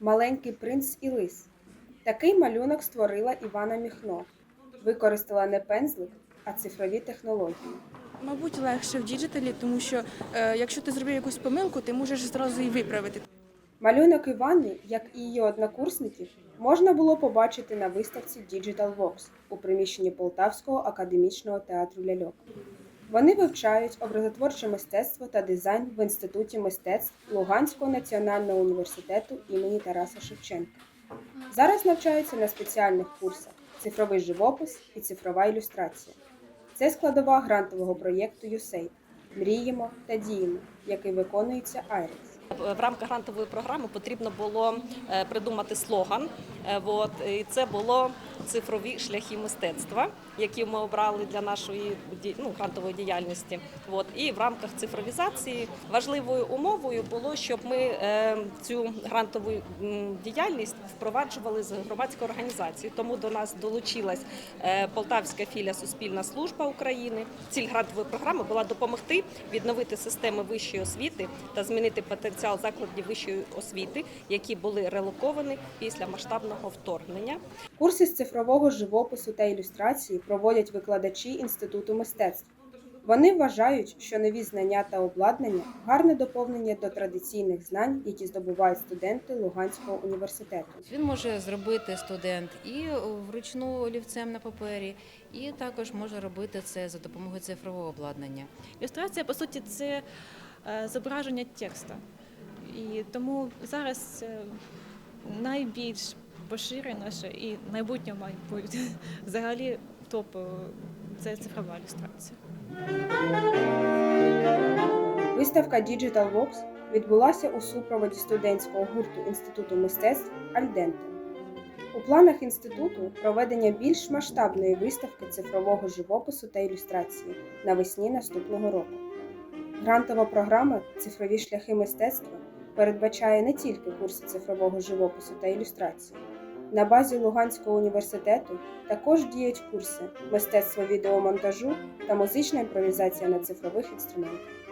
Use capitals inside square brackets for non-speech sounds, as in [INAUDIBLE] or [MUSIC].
Маленький принц і лис. Такий малюнок створила Івана Міхно. Використала не пензлик, а цифрові технології. Мабуть, легше в діджиталі, тому що е, якщо ти зробив якусь помилку, ти можеш зразу її виправити. Малюнок Івани, як і її однокурсників, можна було побачити на виставці Digital Vox у приміщенні Полтавського академічного театру ляльок. Вони вивчають образотворче мистецтво та дизайн в Інституті мистецтв Луганського національного університету імені Тараса Шевченка. Зараз навчаються на спеціальних курсах цифровий живопис і цифрова ілюстрація. Це складова грантового проєкту USAID Мріємо та діємо, який виконується IRIS. В рамках грантової програми потрібно було е, придумати слоган. Е, От, і це було цифрові шляхи мистецтва, які ми обрали для нашої ну, грантової діяльності. От, і в рамках цифровізації важливою умовою було, щоб ми е, цю грантову діяльність впроваджували з громадської організації. Тому до нас долучилась Полтавська філія Суспільна служба України. Ціль грантової програми була допомогти відновити системи вищої освіти та змінити потенціал закладів вищої освіти, які були релоковані після масштабного вторгнення. Курси з цифрового живопису та ілюстрації проводять викладачі Інституту мистецтв. Вони вважають, що нові знання та обладнання гарне доповнення до традиційних знань, які здобувають студенти Луганського університету. Він може зробити студент і вручну олівцем на папері, і також може робити це за допомогою цифрового обладнання. Ілюстрація, по суті, це е, зображення текста. І тому зараз найбільш поширена і майбутнє мабуть [LAUGHS] взагалі топ е, це цифрова ілюстрація. Виставка Digital Vox відбулася у супроводі студентського гурту Інституту мистецтв Альденте. У планах інституту проведення більш масштабної виставки цифрового живопису та ілюстрації навесні наступного року. Грантова програма Цифрові шляхи мистецтва передбачає не тільки курси цифрового живопису та ілюстрації. На базі Луганського університету також діють курси мистецтво відеомонтажу та музична імпровізація на цифрових інструментах.